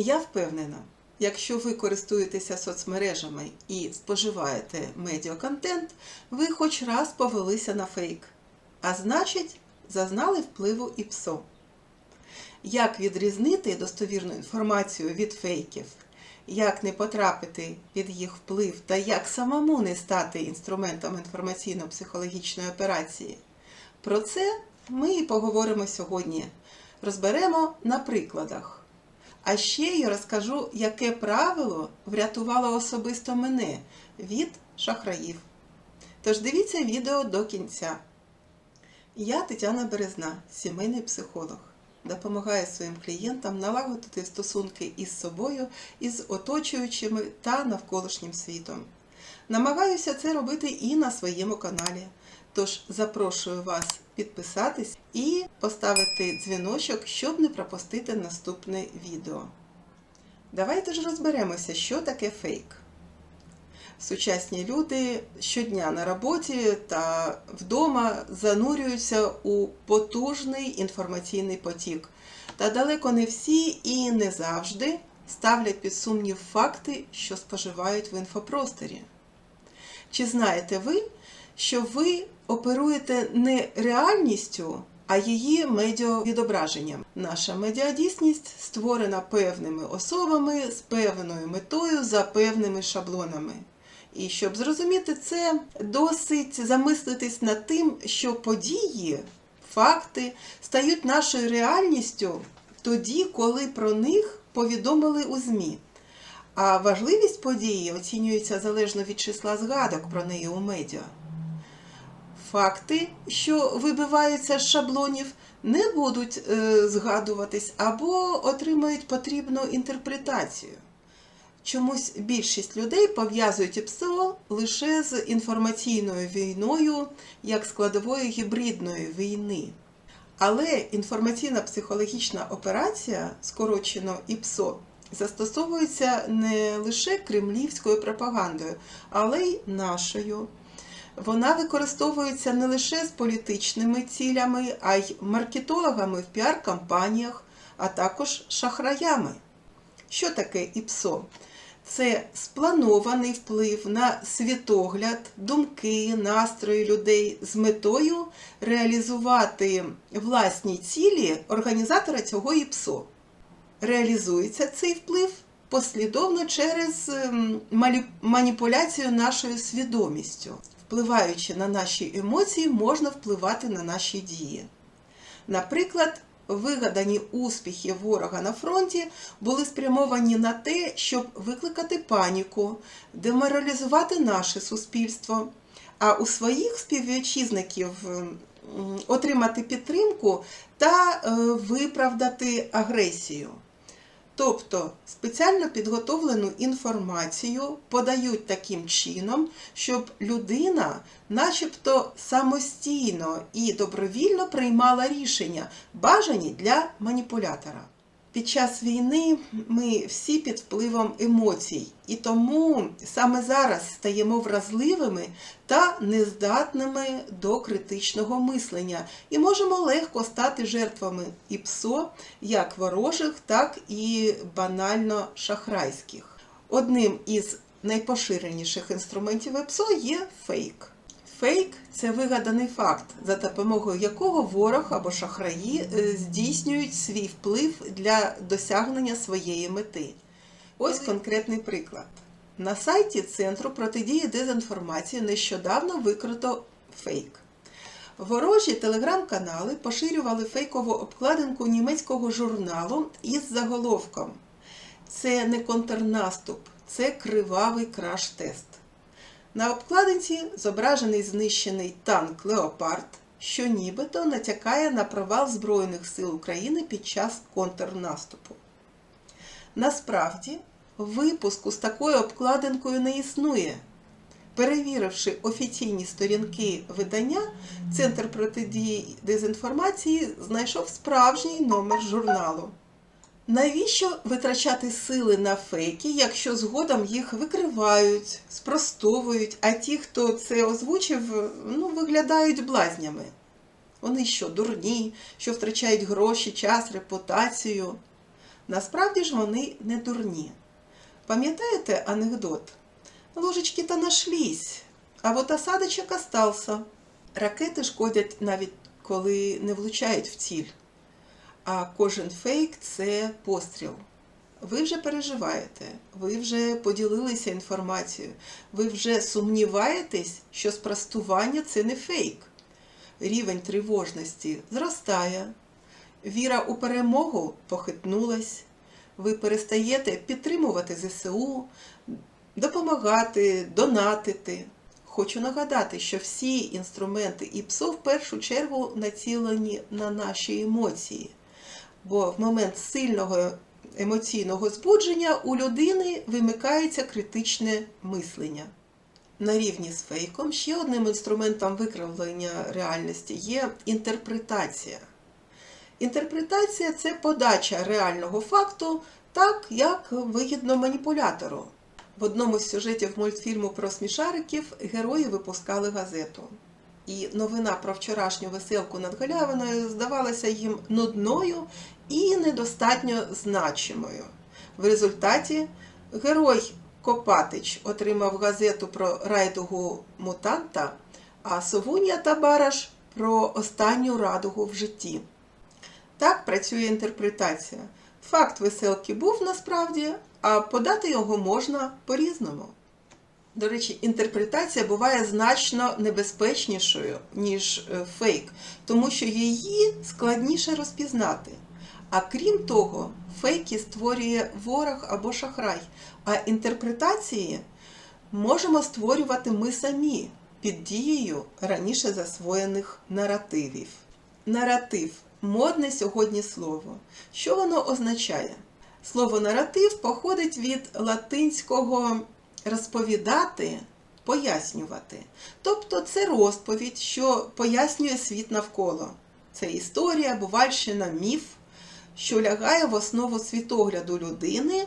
Я впевнена, якщо ви користуєтеся соцмережами і споживаєте медіаконтент, ви хоч раз повелися на фейк, а значить, зазнали впливу ІПСО. Як відрізнити достовірну інформацію від фейків? Як не потрапити під їх вплив та як самому не стати інструментом інформаційно-психологічної операції? Про це ми і поговоримо сьогодні. Розберемо на прикладах. А ще я розкажу, яке правило врятувало особисто мене від шахраїв. Тож дивіться відео до кінця. Я Тетяна Березна, сімейний психолог. Допомагаю своїм клієнтам налагодити стосунки із собою, із оточуючими та навколишнім світом. Намагаюся це робити і на своєму каналі. Тож запрошую вас підписатись і поставити дзвіночок, щоб не пропустити наступне відео. Давайте ж розберемося, що таке фейк. Сучасні люди щодня на роботі та вдома занурюються у потужний інформаційний потік. Та далеко не всі і не завжди ставлять під сумнів факти, що споживають в інфопросторі. Чи знаєте ви, що ви оперуєте не реальністю, а її медіавідображенням? Наша медіадійсність створена певними особами з певною метою за певними шаблонами. І щоб зрозуміти це, досить замислитись над тим, що події, факти стають нашою реальністю тоді, коли про них повідомили у ЗМІ. А важливість події оцінюється залежно від числа згадок про неї у медіа. Факти, що вибиваються з шаблонів, не будуть е, згадуватись або отримають потрібну інтерпретацію. Чомусь більшість людей пов'язують ІПСО лише з інформаційною війною як складовою гібридної війни. Але інформаційна психологічна операція, скорочено ІПСО, застосовується не лише кремлівською пропагандою, але й нашою. Вона використовується не лише з політичними цілями, а й маркетологами в піар-кампаніях, а також шахраями. Що таке ІПСО? Це спланований вплив на світогляд, думки, настрої людей з метою реалізувати власні цілі організатора цього ІПСО. Реалізується цей вплив послідовно через ем, маніпуляцію нашою свідомістю. Впливаючи на наші емоції, можна впливати на наші дії. Наприклад, вигадані успіхи ворога на фронті були спрямовані на те, щоб викликати паніку, деморалізувати наше суспільство, а у своїх співвітчизників отримати підтримку та е, виправдати агресію. Тобто спеціально підготовлену інформацію подають таким чином, щоб людина, начебто, самостійно і добровільно приймала рішення, бажані для маніпулятора. Під час війни ми всі під впливом емоцій, і тому саме зараз стаємо вразливими та нездатними до критичного мислення і можемо легко стати жертвами і ПСО, як ворожих, так і банально шахрайських. Одним із найпоширеніших інструментів ЕПСО є фейк. Фейк це вигаданий факт, за допомогою якого ворог або шахраї е, здійснюють свій вплив для досягнення своєї мети. Ось конкретний приклад. На сайті Центру протидії дезінформації нещодавно викрито фейк. Ворожі телеграм-канали поширювали фейкову обкладинку німецького журналу із заголовком Це не контрнаступ, це кривавий краш-тест. На обкладинці зображений знищений танк Леопард, що нібито натякає на провал Збройних сил України під час контрнаступу. Насправді, випуску з такою обкладинкою не існує. Перевіривши офіційні сторінки видання, Центр протидії дезінформації знайшов справжній номер журналу. Навіщо витрачати сили на фейки, якщо згодом їх викривають, спростовують, а ті, хто це озвучив, ну, виглядають блазнями? Вони що, дурні, що втрачають гроші, час, репутацію? Насправді ж вони не дурні. Пам'ятаєте анекдот? Ложечки-то нашлись, а вот осадочок остався. Ракети шкодять навіть коли не влучають в ціль. А кожен фейк це постріл. Ви вже переживаєте, ви вже поділилися інформацією, ви вже сумніваєтесь, що спростування це не фейк. Рівень тривожності зростає, віра у перемогу похитнулась, ви перестаєте підтримувати ЗСУ, допомагати, донатити. Хочу нагадати, що всі інструменти ІПСО в першу чергу націлені на наші емоції, бо в момент сильного емоційного збудження у людини вимикається критичне мислення. На рівні з фейком ще одним інструментом викривлення реальності є інтерпретація. Інтерпретація це подача реального факту так, як вигідно маніпулятору. В одному з сюжетів мультфільму про смішариків герої випускали газету. І новина про вчорашню веселку над галявиною здавалася їм нудною і недостатньо значимою. В результаті герой Копатич отримав газету про райдугу мутанта, а Совунія та Бараш про останню радугу в житті. Так працює інтерпретація. Факт веселки був насправді, а подати його можна по-різному. До речі, інтерпретація буває значно небезпечнішою, ніж е, фейк, тому що її складніше розпізнати. А крім того, фейки створює ворог або шахрай, а інтерпретації можемо створювати ми самі під дією раніше засвоєних наративів. Наратив модне сьогодні слово. Що воно означає? Слово наратив походить від латинського розповідати, пояснювати. Тобто це розповідь, що пояснює світ навколо. Це історія, бувальщина, міф, що лягає в основу світогляду людини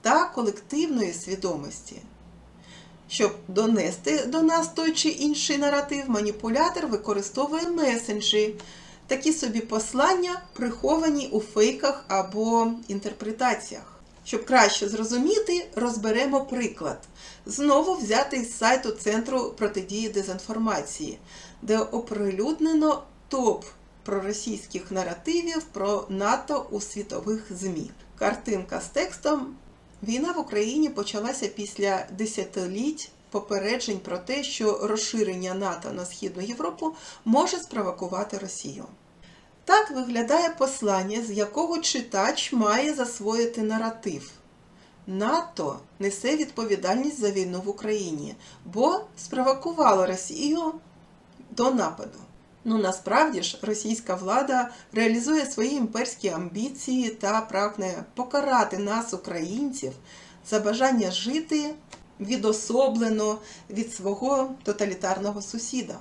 та колективної свідомості. Щоб донести до нас той чи інший наратив, маніпулятор використовує месенджі, такі собі послання, приховані у фейках або інтерпретаціях. Щоб краще зрозуміти, розберемо приклад. Знову взятий з сайту Центру протидії дезінформації, де оприлюднено топ проросійських наративів про НАТО у світових ЗМІ. Картинка з текстом Війна в Україні почалася після десятиліть попереджень про те, що розширення НАТО на Східну Європу може спровокувати Росію. Так виглядає послання, з якого читач має засвоїти наратив. НАТО несе відповідальність за війну в Україні, бо спровокувало Росію до нападу. Ну насправді ж російська влада реалізує свої імперські амбіції та прагне покарати нас, українців, за бажання жити відособлено від свого тоталітарного сусіда.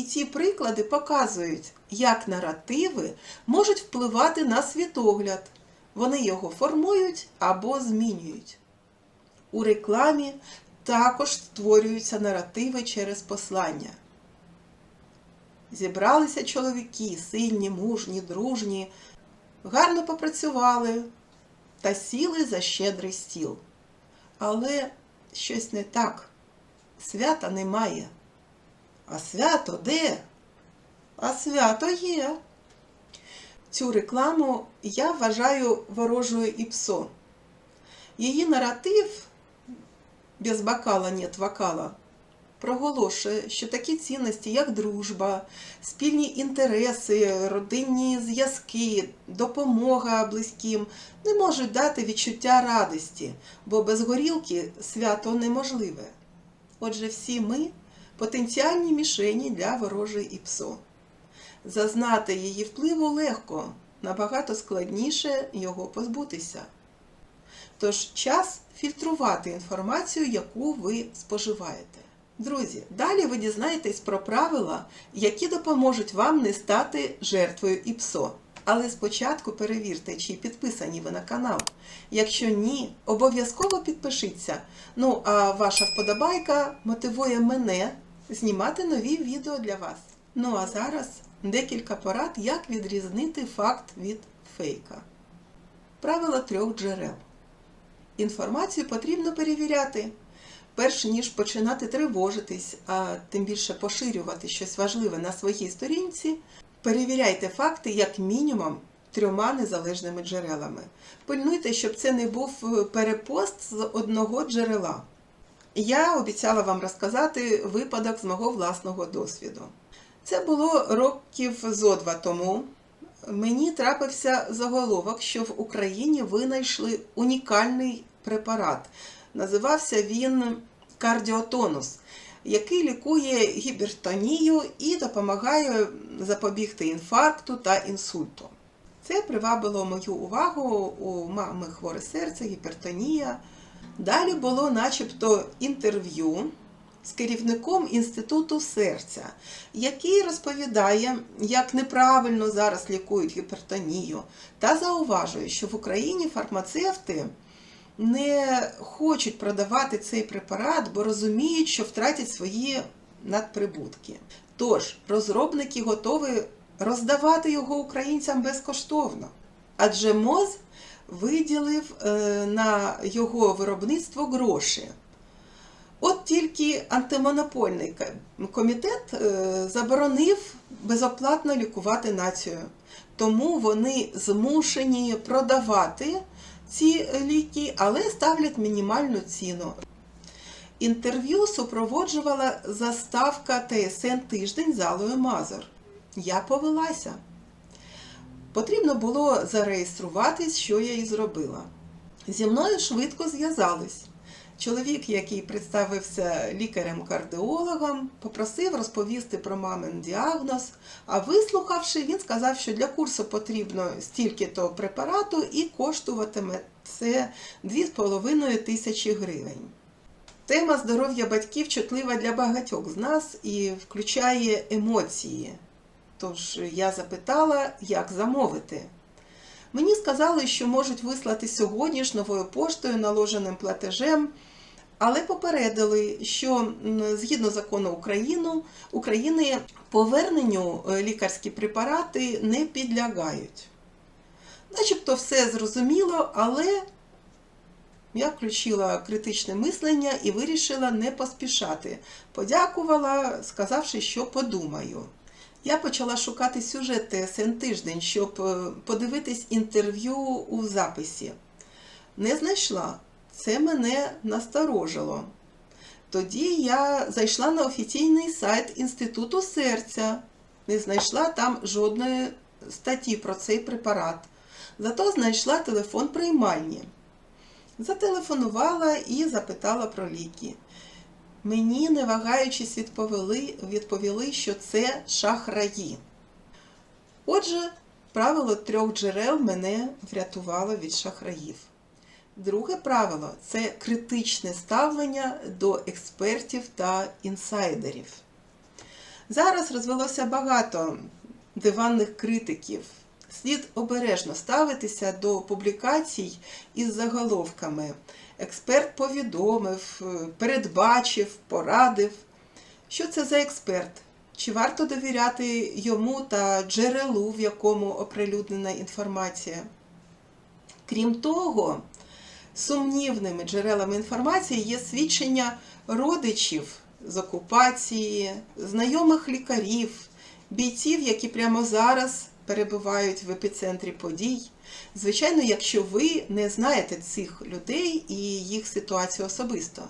І ці приклади показують, як наративи можуть впливати на світогляд. Вони його формують або змінюють. У рекламі також створюються наративи через послання. Зібралися чоловіки, сильні, мужні, дружні, гарно попрацювали та сіли за щедрий стіл. Але щось не так. Свята немає. А свято де? А свято є. Цю рекламу я вважаю ворожою ІПСО. Її наратив без бокала нет вокала проголошує, що такі цінності, як дружба, спільні інтереси, родинні зв'язки, допомога близьким, не можуть дати відчуття радості, бо без горілки свято неможливе. Отже, всі ми потенціальні мішені для ворожої ІПСО. Зазнати її впливу легко, набагато складніше його позбутися. Тож час фільтрувати інформацію, яку ви споживаєте. Друзі, далі ви дізнаєтесь про правила, які допоможуть вам не стати жертвою ІПСО. Але спочатку перевірте, чи підписані ви на канал. Якщо ні, обов'язково підпишіться. Ну а ваша вподобайка мотивує мене знімати нові відео для вас. Ну а зараз декілька порад, як відрізнити факт від фейка. Правило трьох джерел. Інформацію потрібно перевіряти. Перш ніж починати тривожитись, а тим більше поширювати щось важливе на своїй сторінці, перевіряйте факти як мінімум трьома незалежними джерелами. Пильнуйте, щоб це не був е, перепост з одного джерела. Я обіцяла вам розказати випадок з мого власного досвіду. Це було років зо два тому. Мені трапився заголовок, що в Україні винайшли унікальний препарат. Називався він кардіотонус, який лікує гіпертонію і допомагає запобігти інфаркту та інсульту. Це привабило мою увагу у мами хворе серце, гіпертонія. Далі було начебто інтерв'ю з керівником Інституту серця, який розповідає, як неправильно зараз лікують гіпертонію, та зауважує, що в Україні фармацевти не хочуть продавати цей препарат, бо розуміють, що втратять свої надприбутки. Тож розробники готові роздавати його українцям безкоштовно. Адже МОЗ виділив е, на його виробництво гроші. От тільки антимонопольний комітет е, заборонив безоплатно лікувати націю. Тому вони змушені продавати ці ліки, але ставлять мінімальну ціну. Інтерв'ю супроводжувала заставка ТСН тиждень з Алою Мазур. Я повелася. Потрібно було зареєструватись, що я і зробила. Зі мною швидко зв'язались. Чоловік, який представився лікарем-кардіологом, попросив розповісти про мамин діагноз, а вислухавши, він сказав, що для курсу потрібно стільки-то препарату і коштуватиме це 2,5 тисячі гривень. Тема здоров'я батьків чутлива для багатьох з нас і включає емоції. Тож я запитала, як замовити. Мені сказали, що можуть вислати сьогодні ж новою поштою наложеним платежем, але попередили, що згідно закону України, України поверненню е, лікарські препарати не підлягають. Начебто все зрозуміло, але я включила критичне мислення і вирішила не поспішати. Подякувала, сказавши, що подумаю. Я почала шукати сюжет ТСН тиждень, щоб е, подивитись інтерв'ю у записі. Не знайшла. Це мене насторожило. Тоді я зайшла на офіційний сайт Інституту серця. Не знайшла там жодної статті про цей препарат. Зато знайшла телефон приймальні. Зателефонувала і запитала про ліки. Мені, не вагаючись, відповіли, відповіли, що це шахраї. Отже, правило трьох джерел мене врятувало від шахраїв. Друге правило це критичне ставлення до експертів та інсайдерів. Зараз розвелося багато диванних критиків. Слід обережно ставитися до публікацій із заголовками. Експерт повідомив, е, передбачив, порадив. Що це за експерт? Чи варто довіряти йому та джерелу, в якому оприлюднена інформація? Крім того, сумнівними джерелами інформації є свідчення родичів з окупації, знайомих лікарів, бійців, які прямо зараз перебувають в епіцентрі подій. Звичайно, якщо ви не знаєте цих людей і їх ситуацію особисто.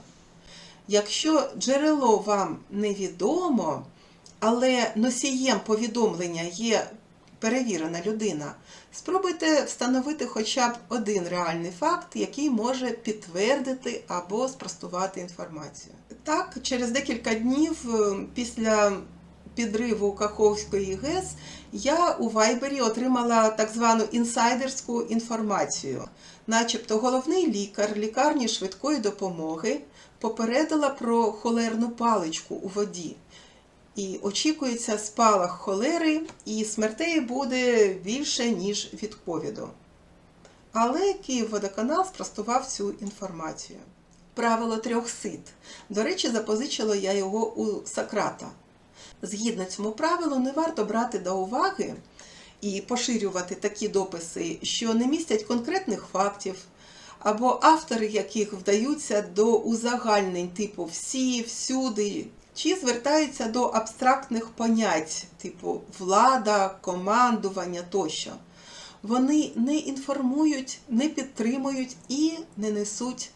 Якщо джерело вам невідомо, але носієм повідомлення є перевірена людина, спробуйте встановити хоча б один реальний факт, який може підтвердити або спростувати інформацію. Так, через декілька днів е, після підриву Каховської ГЕС я у Вайбері отримала так звану інсайдерську інформацію. Начебто головний лікар лікарні швидкої допомоги попередила про холерну паличку у воді. І очікується спалах холери, і смертей буде більше, ніж від ковіду. Але Київводоканал спростував цю інформацію. Правило трьох сит. До речі, запозичила я його у Сократа. Згідно цьому правилу, не варто брати до уваги, і поширювати такі дописи, що не містять конкретних фактів, або автори яких вдаються до узагальнень типу всі, всюди, чи звертаються до абстрактних понять, типу влада, командування тощо. Вони не інформують, не підтримують і не несуть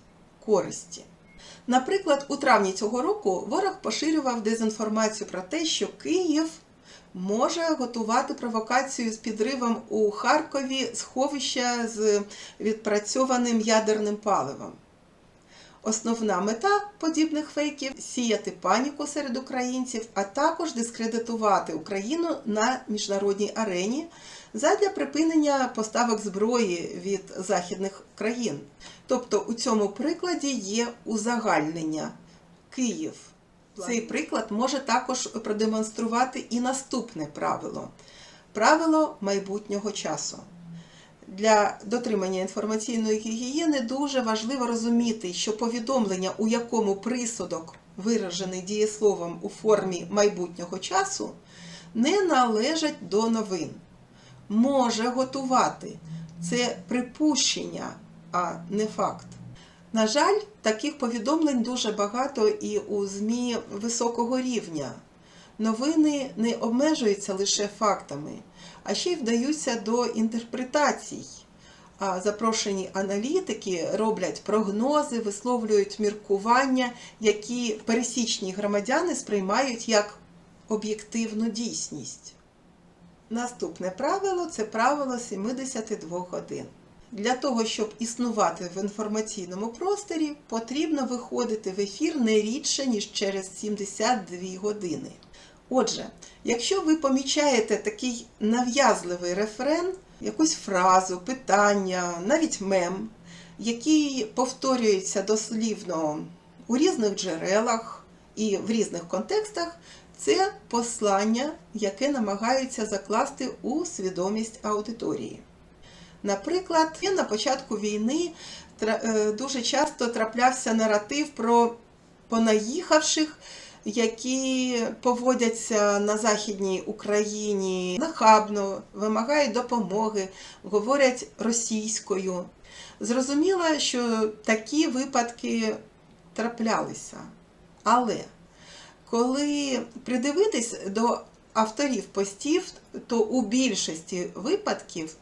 користі. Наприклад, у травні цього року ворог поширював дезінформацію про те, що Київ може готувати провокацію з підривом у Харкові сховища з відпрацьованим ядерним паливом. Основна мета подібних фейків сіяти паніку серед українців, а також дискредитувати Україну на міжнародній арені задля припинення поставок зброї від західних країн. Тобто у цьому прикладі є узагальнення Київ. Цей приклад може також продемонструвати і наступне правило правило майбутнього часу. Для дотримання інформаційної гігієни дуже важливо розуміти, що повідомлення, у якому присудок виражений дієсловом у формі майбутнього часу, не належать до новин. Може готувати це припущення, а не факт. На жаль, таких повідомлень дуже багато і у ЗМІ високого рівня. Новини не обмежуються лише фактами, а ще й вдаються до інтерпретацій. А запрошені аналітики роблять прогнози, висловлюють міркування, які пересічні громадяни сприймають як об'єктивну дійсність. Наступне правило це правило 72 годин. Для того, щоб існувати в інформаційному просторі, потрібно виходити в ефір не рідше, ніж через 72 години. Отже, якщо ви помічаєте такий нав'язливий рефрен, якусь фразу, питання, навіть мем, який повторюється дослівно у різних джерелах і в різних контекстах, це послання, яке намагаються закласти у свідомість аудиторії. Наприклад, на початку війни е, дуже часто траплявся наратив про понаїхавших, які поводяться на Західній Україні нахабно, вимагають допомоги, говорять російською. Зрозуміло, що такі випадки траплялися. Але коли придивитись до авторів постів, то у більшості випадків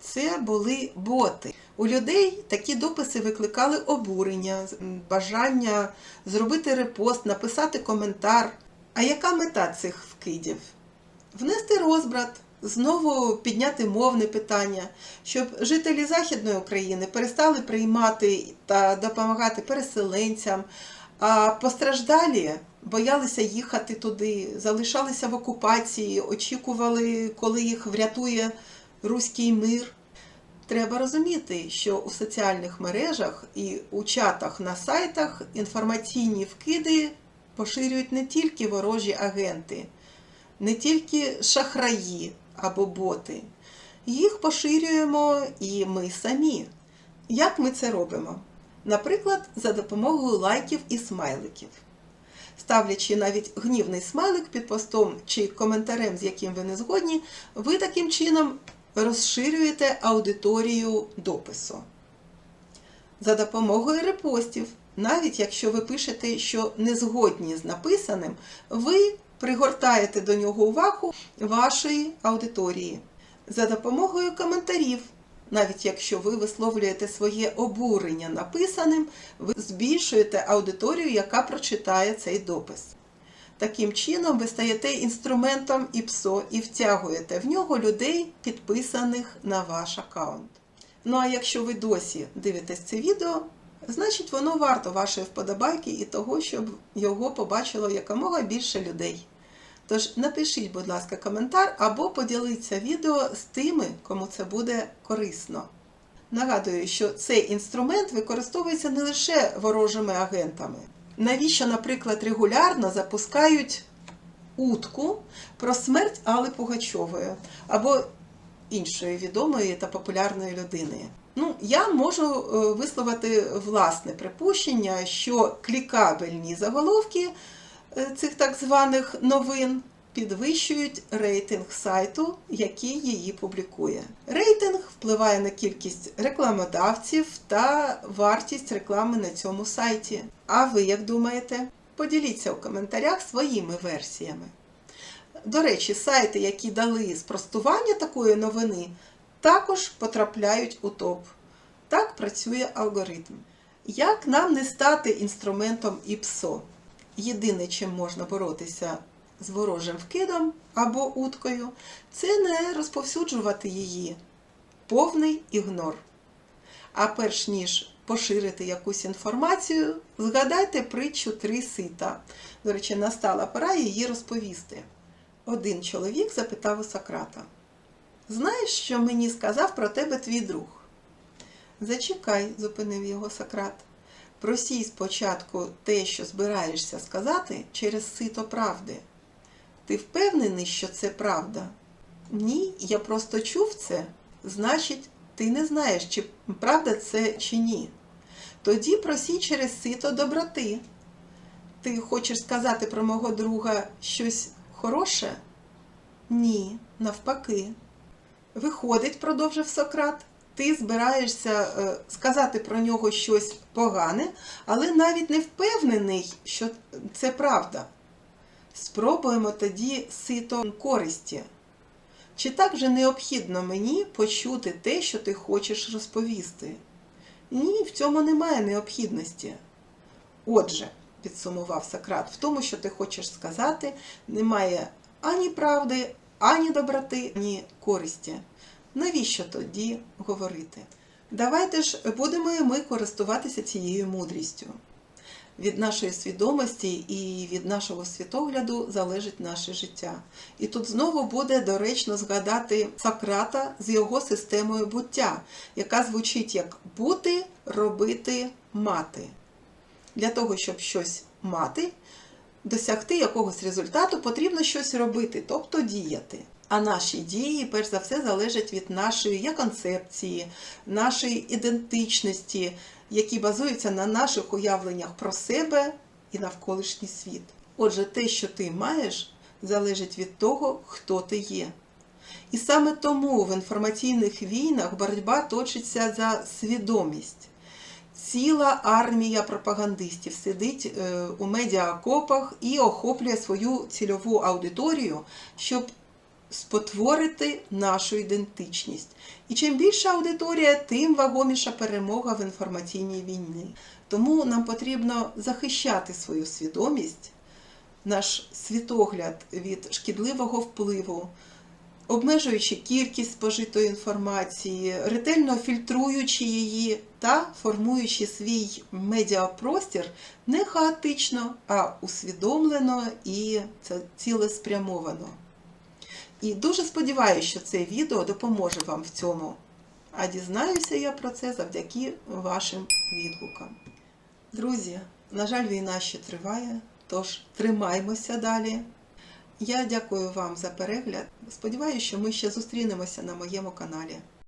це були боти. У людей такі дописи викликали обурення, бажання зробити репост, написати коментар. А яка мета цих вкидів? Внести розбрат, знову підняти мовне питання, щоб жителі Західної України перестали приймати та допомагати переселенцям, а постраждалі боялися їхати туди, залишалися в окупації, очікували, коли їх врятує руський мир. Треба розуміти, що у соціальних мережах і у чатах на сайтах інформаційні вкиди поширюють не тільки ворожі агенти, не тільки шахраї або боти. Їх поширюємо і ми самі. Як ми це робимо? Наприклад, за допомогою лайків і смайликів. Ставлячи навіть гнівний смайлик під постом чи коментарем, з яким ви не згодні, ви таким чином розширюєте аудиторію допису. За допомогою репостів, навіть якщо ви пишете, що не згодні з написаним, ви пригортаєте до нього увагу вашої аудиторії. За допомогою коментарів, навіть якщо ви висловлюєте своє обурення написаним, ви збільшуєте аудиторію, яка прочитає цей допис. Таким чином, ви стаєте інструментом ІПСО і втягуєте в нього людей, підписаних на ваш аккаунт. Ну а якщо ви досі дивитесь це відео, значить воно варто вашої вподобайки і того, щоб його побачило якомога більше людей. Тож напишіть, будь ласка, коментар або поділіться відео з тими, кому це буде корисно. Нагадую, що цей інструмент використовується не лише ворожими агентами. Навіщо, наприклад, регулярно запускають утку про смерть Алли Пугачової або іншої відомої та популярної людини? Ну, я можу е, висловити власне припущення, що клікабельні заголовки цих так званих новин підвищують рейтинг сайту, який її публікує. Рейтинг впливає на кількість рекламодавців та вартість реклами на цьому сайті. А ви як думаєте? Поділіться у коментарях своїми версіями. До речі, сайти, які дали спростування такої новини, також потрапляють у топ. Так працює алгоритм. Як нам не стати інструментом ІПСО? Єдине, чим можна боротися з ворожим вкидом або уткою, це не розповсюджувати її. Повний ігнор. А перш ніж поширити якусь інформацію, згадайте притчу три сита. До речі, настала пора її розповісти. Один чоловік запитав у Сократа: Знаєш, що мені сказав про тебе твій друг? Зачекай, зупинив його Сократ. Просій спочатку те, що збираєшся сказати, через сито правди. Ти впевнений, що це правда? Ні, я просто чув це. Значить, ти не знаєш, чи правда це чи ні. Тоді просій через сито доброти. Ти хочеш сказати про мого друга щось хороше? Ні, навпаки. Виходить, продовжив Сократ, ти збираєшся е, сказати про нього щось погане, але навіть не впевнений, що це правда. Спробуємо тоді сито користі. Чи так же необхідно мені почути те, що ти хочеш розповісти? Ні, в цьому немає необхідності. Отже, підсумував Сократ, в тому, що ти хочеш сказати, немає ані правди, ані доброти, ані користі. Навіщо тоді говорити? Давайте ж будемо і ми користуватися цією мудрістю. Від нашої свідомості і від нашого світогляду залежить наше життя. І тут знову буде доречно згадати Сократа з його системою буття, яка звучить як бути, робити, мати. Для того, щоб щось мати, досягти якогось результату, потрібно щось робити, тобто діяти. А наші дії, перш за все, залежать від нашої є концепції, нашої ідентичності, які базуються на наших уявленнях про себе і навколишній світ. Отже, те, що ти маєш, залежить від того, хто ти є. І саме тому в інформаційних війнах боротьба точиться за свідомість. Ціла армія пропагандистів сидить е, у медіакопах і охоплює свою цільову аудиторію, щоб спотворити нашу ідентичність. І чим більша аудиторія, тим вагоміша перемога в інформаційній війні. Тому нам потрібно захищати свою свідомість, наш світогляд від шкідливого впливу, обмежуючи кількість спожитої інформації, ретельно фільтруючи її та формуючи свій медіапростір не хаотично, а усвідомлено і цілеспрямовано. І дуже сподіваюся, що це відео допоможе вам в цьому. А дізнаюся я про це завдяки вашим відгукам. Друзі, на жаль, війна ще триває, тож тримаймося далі. Я дякую вам за перегляд. Сподіваюся, що ми ще зустрінемося на моєму каналі.